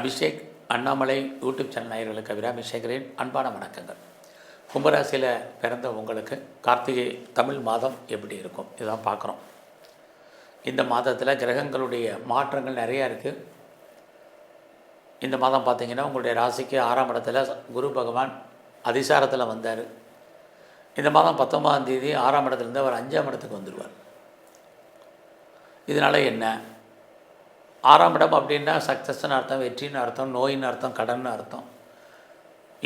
Abhishek Annamalai YouTube channel நேயர்களுக்கு அபிராமிஷேகரின் அன்பான வணக்கங்கள். கும்பராசியில் பிறந்த உங்களுக்கு கார்த்திகை தமிழ் மாதம் எப்படி இருக்கும்? இதான் பார்க்குறோம் இந்த மாதத்தில் கிரகங்களுடைய மாற்றங்கள் நிறையா இருக்குது இந்த மாதம் பார்த்திங்கன்னா உங்களுடைய ராசிக்கு ஆறாம் இடத்துல குரு பகவான் அதிசாரத்தில் வந்தார். இந்த மாதம் பத்தொன்பதாம் தேதி ஆறாம் இடத்துலேருந்து அவர் அஞ்சாம் இடத்துக்கு வந்துடுவார் இதனால் என்ன? ஆறாம் இடம் அப்படின்னா சக்ஸஸ்ன்னு அர்த்தம் வெற்றின்னு அர்த்தம் நோயின்னு அர்த்தம் கடன் அர்த்தம்.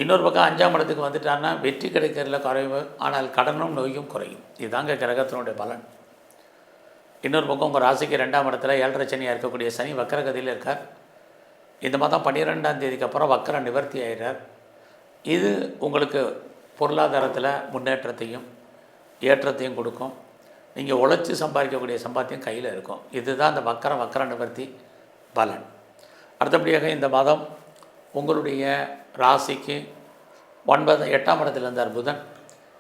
இன்னொரு பக்கம் அஞ்சாம் இடத்துக்கு வந்துட்டான்னா வெற்றி கிடைக்கிறதுல குறைவு ஆனால் கடனும் நோயும் குறையும். இதுதாங்க கிரகத்தினுடைய பலன். இன்னொரு பக்கம் உங்கள் ராசிக்கு ரெண்டாம் இடத்துல ஏழரை சனியாக இருக்கக்கூடிய சனி வக்கரகதியில் இருக்கார். இந்த மாதம் பன்னிரெண்டாம் தேதிக்கு அப்புறம் வக்கர நிவர்த்தி ஆகிறார் இது உங்களுக்கு பொருளாதாரத்தில் முன்னேற்றத்தையும் ஏற்றத்தையும் கொடுக்கும். நீங்கள் உழைச்சி சம்பாதிக்கக்கூடிய சம்பாத்தியம் கையில் இருக்கும். இதுதான் அந்த வக்கர வக்கர நிவர்த்தி பலன். அடுத்தபடியாக இந்த மாதம் உங்களுடைய ராசிக்கு ஒன்பது எட்டாம் இடத்துல இருந்தார் புதன்.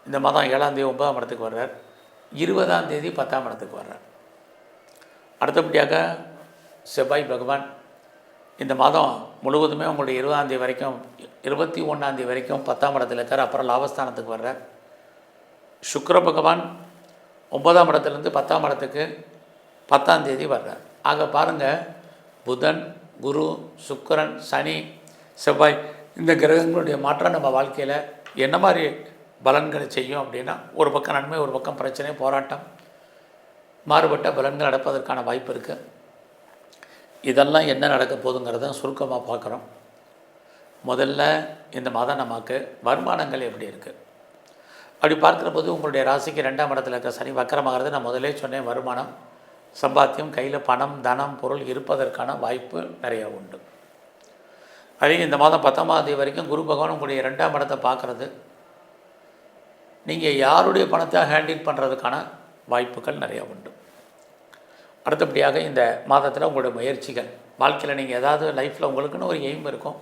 இந்த மாதம் ஏழாம் தேதி ஒன்பதாம் இடத்துக்கு வர்றார். இருபதாம் தேதி பத்தாம் இடத்துக்கு வர்றார். அடுத்தபடியாக செவ்வாய் பகவான். இந்த மாதம் முழுவதுமே உங்களுடைய இருபதாம் தேதி வரைக்கும் இருபத்தி ஒன்றாம் தேதி வரைக்கும் பத்தாம் இடத்துல இருக்கார். அப்புறம் லாபஸ்தானத்துக்கு வர்றார். சுக்கர பகவான் ஒன்பதாம் இடத்துலேருந்து பத்தாம் இடத்துக்கு பத்தாம் தேதி வர்றார். ஆக பாருங்கள் புதன் குரு சுக்கரன் சனி செவ்வாய் இந்த கிரகங்களுடைய மாற்றம் நம்ம வாழ்க்கையில் என்ன மாதிரி பலன்களை செய்யும் அப்படின்னா ஒரு பக்கம் நன்மை ஒரு பக்கம் பிரச்சனை போராட்டம் மாறுபட்ட பலன்கள் நடப்பதற்கான வாய்ப்பு இருக்குது இதெல்லாம் என்ன நடக்க போதுங்கிறத சுருக்கமாக பார்க்குறோம். முதல்ல இந்த மாதம் நமக்கு வருமானங்கள் எப்படி இருக்குது அப்படி பார்க்குற போது உங்களுடைய ராசிக்கு ரெண்டாம் இடத்துல இருக்க சனி வக்கரமாகிறது நான் முதலே சொன்னேன் வருமானம் சம்பாத்தியம் கையில் பணம் தனம் பொருள் இருப்பதற்கான வாய்ப்பு நிறைய உண்டு. அதே இந்த மாதம் பத்தாம் தேதி வரைக்கும் குரு பகவான் உங்களுடைய ரெண்டாம் இடத்தை பார்க்குறது. நீங்கள் யாருடைய பணத்தை ஹேண்டில் பண்ணுறதுக்கான வாய்ப்புகள் நிறையா உண்டு. அடுத்தபடியாக இந்த மாதத்தில் உங்களுடைய முயற்சிகள் வாழ்க்கையில் நீங்கள் ஏதாவது லைஃப்பில் உங்களுக்குன்னு ஒரு எய்ம் இருக்கும்.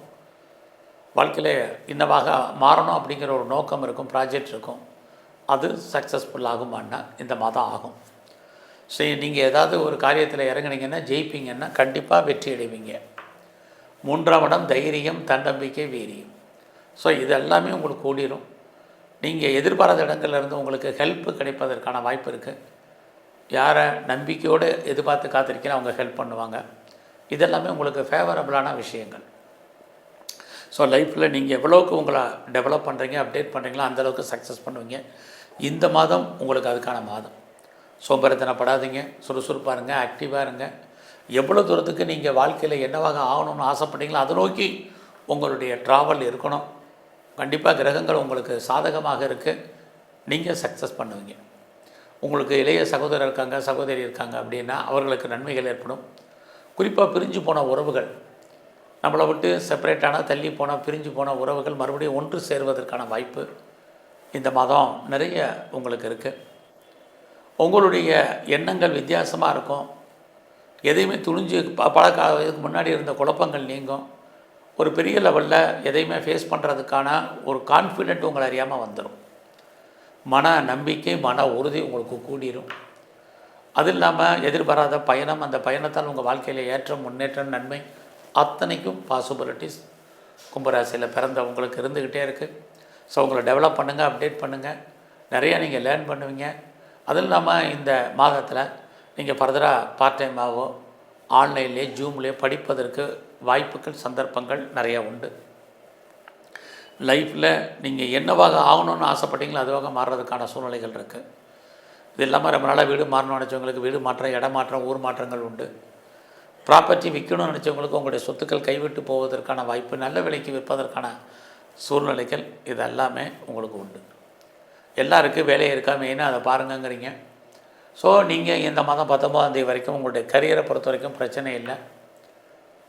வாழ்க்கையில் இன்னவாக மாறணும் அப்படிங்கிற ஒரு நோக்கம் இருக்கும் ப்ராஜெக்ட் இருக்கும். அது சக்ஸஸ்ஃபுல் ஆகுமான்னா இந்த மாதம் ஆகும். சரி நீங்கள் ஏதாவது ஒரு காரியத்தில் இறங்குனீங்கன்னா ஜெயிப்பீங்கன்னா கண்டிப்பாக வெற்றி அடைவீங்க. மூன்றாம் இடம் தைரியம் தன்னம்பிக்கை வீரியம். ஸோ இது எல்லாமே உங்களுக்கு கூடிரும் நீங்கள் எதிர்பாராத இடங்கள்ல இருந்து உங்களுக்கு ஹெல்ப் கிடைப்பதற்கான வாய்ப்பு இருக்குது யாரை நம்பிக்கையோடு எதிர்பார்த்து காத்திருக்கீங்களோ அவங்க ஹெல்ப் பண்ணுவாங்க. இதெல்லாமே உங்களுக்கு ஃபேவரபுளான விஷயங்கள். ஸோ லைஃப்பில் நீங்கள் எவ்வளோக்கு உங்களை டெவலப் பண்ணுறீங்க அப்டேட் பண்ணுறீங்களோ அந்தளவுக்கு சக்ஸஸ் பண்ணுவீங்க. இந்த மாதம் உங்களுக்கு அதுக்கான மாதம். சோம்பேறித்தனப்படாதீங்க சுறுசுறுப்பாக இருங்க ஆக்டிவாக இருங்க. எவ்வளோ தூரத்துக்கு நீங்கள் வாழ்க்கையில் என்னவாக ஆகணும்னு ஆசைப்பட்டீங்களோ அதை நோக்கி உங்களுடைய ட்ராவல் இருக்கணும். கண்டிப்பாக கிரகங்கள் உங்களுக்கு சாதகமாக இருக்குது நீங்கள் சக்ஸஸ் பண்ணுவீங்க. உங்களுக்கு இளைய சகோதரர் இருக்காங்க சகோதரி இருக்காங்க அப்படின்னா அவர்களுக்கு நன்மைகள் ஏற்படும். குறிப்பாக பிரிஞ்சு போன உறவுகள் நம்மளை விட்டு செப்பரேட்டான தள்ளி போன பிரிஞ்சு போன உறவுகள் மறுபடியும் ஒன்று சேருவதற்கான வாய்ப்பு இந்த மாதம் நிறைய உங்களுக்கு இருக்குது உங்களுடைய எண்ணங்கள் வித்தியாசமாக இருக்கும். எதையுமே துணிஞ்சு ப பல காலத்துக்கு முன்னாடி இருந்த குழப்பங்கள் நீங்கும். ஒரு பெரிய லெவலில் எதையுமே ஃபேஸ் பண்ணுறதுக்கான ஒரு கான்ஃபிடென்ட் உங்களை அறியாமல் வந்துடும் மன நம்பிக்கை மன உறுதி உங்களுக்கு கூடிரும். அது இல்லாமல் எதிர்பாராத பயணம் அந்த பயணத்தால் உங்கள் வாழ்க்கையில் ஏற்றம் முன்னேற்றம் நன்மை அத்தனைக்கும் பாசிபிலிட்டிஸ் கும்பராசியில் பிறந்தவங்களுக்கு இருந்துக்கிட்டே இருக்குது ஸோ உங்களை டெவலப் பண்ணுங்கள் அப்டேட் பண்ணுங்கள் நிறையா நீங்கள் லேர்ன் பண்ணுவீங்க. அதுவும் இல்லாமல் இந்த மாதத்தில் நீங்கள் ஃபர்தராக பார்ட் டைமாகவோ ஆன்லைன்லேயே ஜூம்லேயே படிப்பதற்கு வாய்ப்புகள் சந்தர்ப்பங்கள் நிறையா உண்டு. லைஃப்பில் நீங்கள் என்னவாக ஆகணும்னு ஆசைப்பட்டீங்களோ அதுவாக மாறுறதுக்கான சூழ்நிலைகள் இருக்குது இது இல்லாமல் ரொம்ப நாளாக வீடு மாறணும்னு நினச்சவங்களுக்கு வீடு மாற்றம் இடம் மாற்றம் ஊர் மாற்றங்கள் உண்டு. ப்ராப்பர்ட்டி விற்கணும்னு நினச்சவங்களுக்கு உங்களுடைய சொத்துக்கள் கைவிட்டு போவதற்கான வாய்ப்பு நல்ல விலைக்கு விற்பதற்கான சூழ்நிலைகள் இது எல்லாமே உங்களுக்கு உண்டு. எல்லாருக்கும் வேலையை இருக்கா மெயினாக அதை பாருங்கங்கிறீங்க. ஸோ நீங்கள் இந்த மாதம் பத்தொம்பதாம் தேதி வரைக்கும் உங்களுடைய கரியரை பொறுத்த வரைக்கும் பிரச்சனை இல்லை.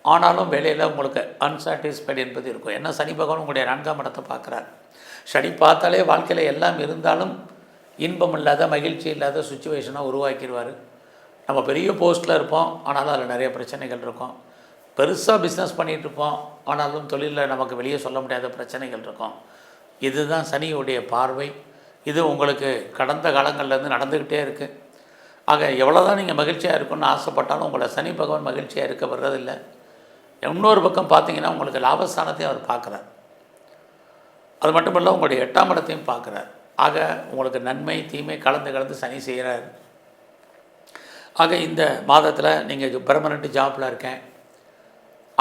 ஆனாலும் வேலையில் உங்களுக்கு அன்சாட்டிஸ்ஃபைடு என்பது இருக்கும். ஏன்னா சனி பகவான் உங்களுடைய நான்காம் இடத்தை பார்க்குறார். சனி பார்த்தாலே வாழ்க்கையில் எல்லாம் இருந்தாலும் இன்பம் இல்லாத மகிழ்ச்சி இல்லாத சுச்சுவேஷனாக உருவாக்கிடுவார். நம்ம பெரிய போஸ்ட்டில் இருப்போம் ஆனாலும் அதில் நிறைய பிரச்சனைகள் இருக்கும். பெருசாக பிஸ்னஸ் பண்ணிகிட்டு இருப்போம் ஆனாலும் தொழிலில் நமக்கு வெளியே சொல்ல முடியாத பிரச்சனைகள் இருக்கும். இதுதான் சனியுடைய பார்வை. இது உங்களுக்கு கடந்த காலங்கள்லேருந்து நடந்துக்கிட்டே இருக்குது ஆக எவ்வளோ தான் நீங்கள் மகிழ்ச்சியாக இருக்கும்னு ஆசைப்பட்டாலும் உங்களை சனி பகவான் மகிழ்ச்சியாக இருக்க வர்றதில்லை இன்னொரு பக்கம் பார்த்தீங்கன்னா உங்களுக்கு லாபஸ்தானத்தையும் அவர் பார்க்குறார். அது மட்டும் இல்லை உங்களுடைய எட்டாம் இடத்தையும் பார்க்குறார். ஆக உங்களுக்கு நன்மை தீமை கலந்து கலந்து சனி செய்கிறார். ஆக இந்த மாதத்தில் நீங்கள் பெர்மனண்ட் ஜாப்பில் இருக்கேன்.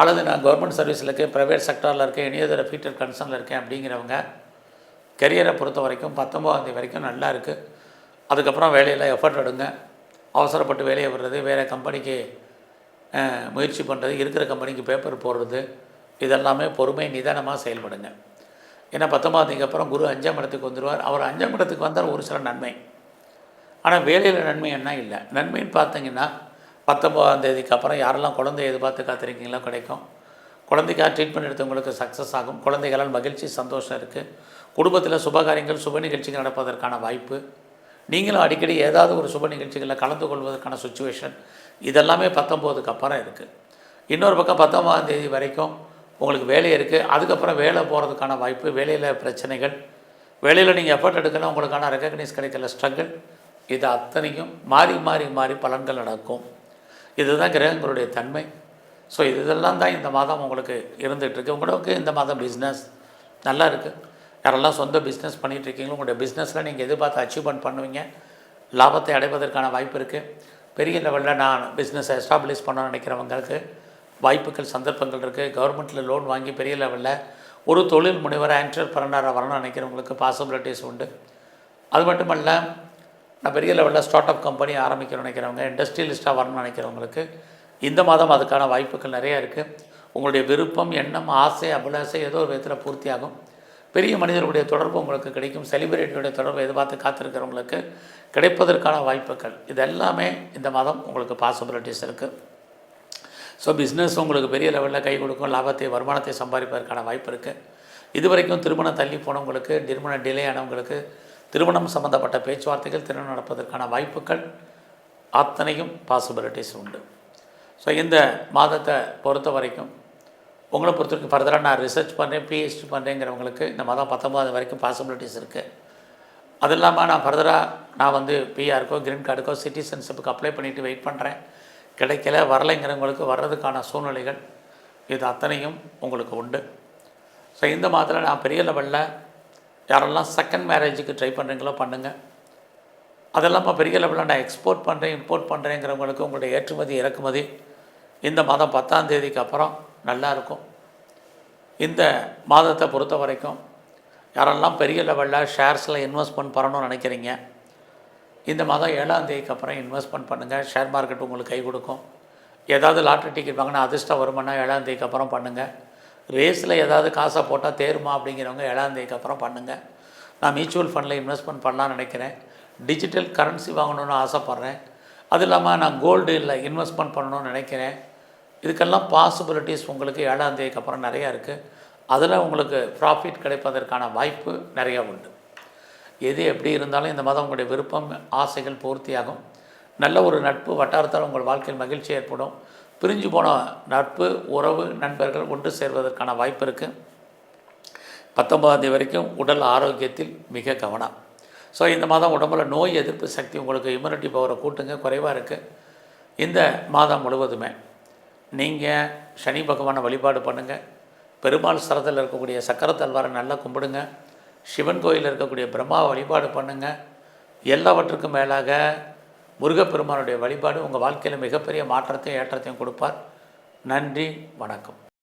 அல்லது நான் கவர்மெண்ட் சர்வீஸில் இருக்கேன் ப்ரைவேட் செக்டாரில் இருக்கேன் இனியதர ஃபீட்டர் கன்சர்னில் இருக்கேன் அப்படிங்கிறவங்க கெரியரை பொறுத்த வரைக்கும் பத்தொம்போதாந்தேதி வரைக்கும் நல்லா இருக்குது அதுக்கப்புறம் வேலையில் எஃபர்ட் எடுங்க. அவசரப்பட்டு வேலையை விடுறது வேறு கம்பெனிக்கு முயற்சி பண்ணுறது இருக்கிற கம்பெனிக்கு பேப்பர் போடுறது இதெல்லாமே பொறுமை நிதானமாக செயல்படுங்க. ஏன்னா பத்தொம்பதாந்தேதிக்கு அப்புறம் குரு அஞ்சாம் இடத்துக்கு வந்துடுவார் அவர் அஞ்சாம் இடத்துக்கு வந்தால் ஒரு சில நன்மை. ஆனால் வேலையில் நன்மை என்ன இல்லை. நன்மைன்னு பார்த்தீங்கன்னா பத்தொம்பதாம் தேதிக்கு அப்புறம் யாரெல்லாம் குழந்தை எதிர்பார்த்து காத்திருக்கீங்களோ கிடைக்கும். குழந்தைக்காக ட்ரீட்மெண்ட் எடுத்தவங்களுக்கு சக்ஸஸ் ஆகும். குழந்தைகளால் மகிழ்ச்சி சந்தோஷம் இருக்குது குடும்பத்தில் சுபகாரியங்கள் சுப நிகழ்ச்சிகள் நடப்பதற்கான வாய்ப்பு. நீங்களும் அடிக்கடி ஏதாவது ஒரு சுப நிகழ்ச்சிகளில் கலந்து கொள்வதற்கான சுச்சுவேஷன் இதெல்லாமே பத்தொம்போதுக்கு அப்புறம் இருக்குது இன்னொரு பக்கம் பத்தொம்பதாம் தேதி வரைக்கும் உங்களுக்கு வேலை இருக்குது அதுக்கப்புறம் வேலை போகிறதுக்கான வாய்ப்பு வேலையில் பிரச்சனைகள். வேலையில் நீங்கள் எஃபர்ட் எடுக்கணும். உங்களுக்கான ரெக்கக்னைஸ் கிடைக்கல ஸ்ட்ரகிள் இது அத்தனையும் மாறி மாறி மாறி பலன்கள் நடக்கும். இதுதான் கிரகங்களுடைய தன்மை. ஸோ இதெல்லாம் தான் இந்த மாதம் உங்களுக்கு இருந்துகிட்ருக்கு. உங்களுக்கு இந்த மாதம் பிஸ்னஸ் நல்லா இருக்குது யாரெல்லாம் சொந்த பிஸ்னஸ் இருக்கீங்களோ உங்களுடைய பிஸ்னஸில் நீங்கள் எதிர்பார்த்து அச்சீவ்மெண்ட் பண்ணுவீங்க. லாபத்தை அடைவதற்கான வாய்ப்பு இருக்குது பெரிய லெவலில் நான் பிஸ்னஸை எஸ்டாப்ளிஷ் பண்ண நினைக்கிறவங்களுக்கு வாய்ப்புகள் சந்தர்ப்பங்கள் இருக்குது கவர்மெண்ட்டில் லோன் வாங்கி பெரிய லெவலில் ஒரு தொழில் முனைவர் ஆன்டர்பிரனராக வரணும்னு நினைக்கிறவங்களுக்கு பாசிபிலிட்டிஸ் உண்டு. அது மட்டுமல்ல நான் பெரிய லெவலில் ஸ்டார்ட் அப் கம்பெனி ஆரம்பிக்கணும்னு நினைக்கிறவங்க இண்டஸ்ட்ரியலிஸ்ட்டாக வரணும்னு நினைக்கிறவங்களுக்கு இந்த மாதம் அதுக்கான வாய்ப்புகள் நிறையா இருக்குது உங்களுடைய விருப்பம் எண்ணம் ஆசை அபிலாசை ஏதோ ஒரு விதத்தில் பூர்த்தியாகும். பெரிய மனிதர்களுடைய தொடர்பு உங்களுக்கு கிடைக்கும். செலிபிரிட்டியுடைய தொடர்பு எதிர்பார்த்து காத்திருக்கிறவங்களுக்கு கிடைப்பதற்கான வாய்ப்புகள். இது எல்லாமே இந்த மாதம் உங்களுக்கு பாசிபிலிட்டிஸ் இருக்குது ஸோ பிஸ்னஸ் உங்களுக்கு பெரிய லெவலில் கை கொடுக்கும். லாபத்தை வருமானத்தை சம்பாதிப்பதற்கான வாய்ப்பு இருக்குது இது வரைக்கும் திருமணம் தள்ளி போனவங்களுக்கு திருமணம் டிலே ஆனவங்களுக்கு திருமணம் சம்மந்தப்பட்ட பேச்சுவார்த்தைகள் திருமணம் நடப்பதற்கான வாய்ப்புகள் அத்தனையும் பாசிபிலிட்டிஸ் உண்டு. ஸோ இந்த மாதத்தை பொறுத்த வரைக்கும் உங்களை பொறுத்த வரைக்கும் ஃபர்தராக நான் ரிசர்ச் பண்ணுறேன் பிஹெச்டி பண்ணுறேங்கிறவங்களுக்கு இந்த மாதம் பத்தொம்பது வரைக்கும் பாசிபிலிட்டிஸ் இருக்குது அது இல்லாமல் நான் ஃபர்தராக நான் வந்து பிஆருக்கோ கிரீன் கார்டுக்கோ சிட்டிசன்ஷிப்புக்கு அப்ளை பண்ணிவிட்டு வெயிட் பண்ணுறேன் கிடைக்கல வரலைங்கிறவங்களுக்கு வர்றதுக்கான சூழ்நிலைகள் இது அத்தனையும் உங்களுக்கு உண்டு. ஸோ இந்த மாதத்தில் நான் பெரிய லெவலில் யாரெல்லாம் செகண்ட் மேரேஜுக்கு ட்ரை பண்ணுறீங்களோ பண்ணுங்கள் அதெல்லாம் இப்போ பெரிய லெவலில் நான் எக்ஸ்போர்ட் பண்ணுறேன் இம்போர்ட் பண்ணுறேங்கிறவங்களுக்கு உங்களுடைய ஏற்றுமதி இறக்குமதி இந்த மாதம் பத்தாம் தேதிக்கு அப்புறம் நல்லா இருக்கும். இந்த மாதத்தை பொறுத்த வரைக்கும் யாரெல்லாம் பெரிய லெவலில் ஷேர்ஸில் இன்வெஸ்ட்மெண்ட் பண்ணணும்னு நினைக்கிறீங்க இந்த மாதம் ஏழாம் தேதிக்கு அப்புறம் இன்வெஸ்ட்மெண்ட் பண்ணுங்கள் ஷேர் மார்க்கெட் உங்களுக்கு கை கொடுக்கும். ஏதாவது லாட்ரி டிக்கெட் வாங்கினா அதிர்ஷ்டம் வருமானா ஏழாம் தேதிக்கு அப்புறம் பண்ணுங்கள் ரேஸில் ஏதாவது காசை போட்டால் தேருமா அப்படிங்கிறவங்க ஏழாந்தேதிக்கு அப்புறம் பண்ணுங்கள் நான் மியூச்சுவல் ஃபண்டில் இன்வெஸ்ட்மெண்ட் பண்ணலான்னு நினைக்கிறேன். டிஜிட்டல் கரன்சி வாங்கணும்னு ஆசைப்பட்றேன். அது இல்லாமல் நான் கோல்டு இல்லை இன்வெஸ்ட்மெண்ட் பண்ணணும்னு நினைக்கிறேன். இதுக்கெல்லாம் பாசிபிலிட்டிஸ் உங்களுக்கு ஏழாம் அப்புறம் நிறையா இருக்குது அதில் உங்களுக்கு ப்ராஃபிட் கிடைப்பதற்கான வாய்ப்பு நிறையா உண்டு. எது எப்படி இருந்தாலும் இந்த மாதம் உங்களுடைய விருப்பம் ஆசைகள் பூர்த்தியாகும். நல்ல ஒரு நட்பு வட்டாரத்தால் உங்கள் வாழ்க்கையில் மகிழ்ச்சி ஏற்படும். பிரிஞ்சு போன நட்பு உறவு நண்பர்கள் ஒன்று சேர்வதற்கான வாய்ப்பு இருக்குது பத்தொன்பதாம் தேதி வரைக்கும் உடல் ஆரோக்கியத்தில் மிக கவனம். ஸோ இந்த மாதம் உடம்புல நோய் எதிர்ப்பு சக்தி உங்களுக்கு இம்யூனிட்டி பவரை கூட்டுங்க குறைவாக இருக்குது இந்த மாதம் முழுவதுமே நீங்கள் சனி பகவானை வழிபாடு பண்ணுங்கள் பெருமாள் ஸ்தலத்தில் இருக்கக்கூடிய சக்கரத்தல்வாரை நல்லா கும்பிடுங்க. சிவன் கோயிலில் இருக்கக்கூடிய பிரம்மாவை வழிபாடு பண்ணுங்கள் எல்லாவற்றுக்கும் மேலாக முருகப்பெருமானுடைய வழிபாடு உங்கள் வாழ்க்கையில் மிகப்பெரிய மாற்றத்தையும் ஏற்றத்தையும் கொடுப்பார். நன்றி வணக்கம்.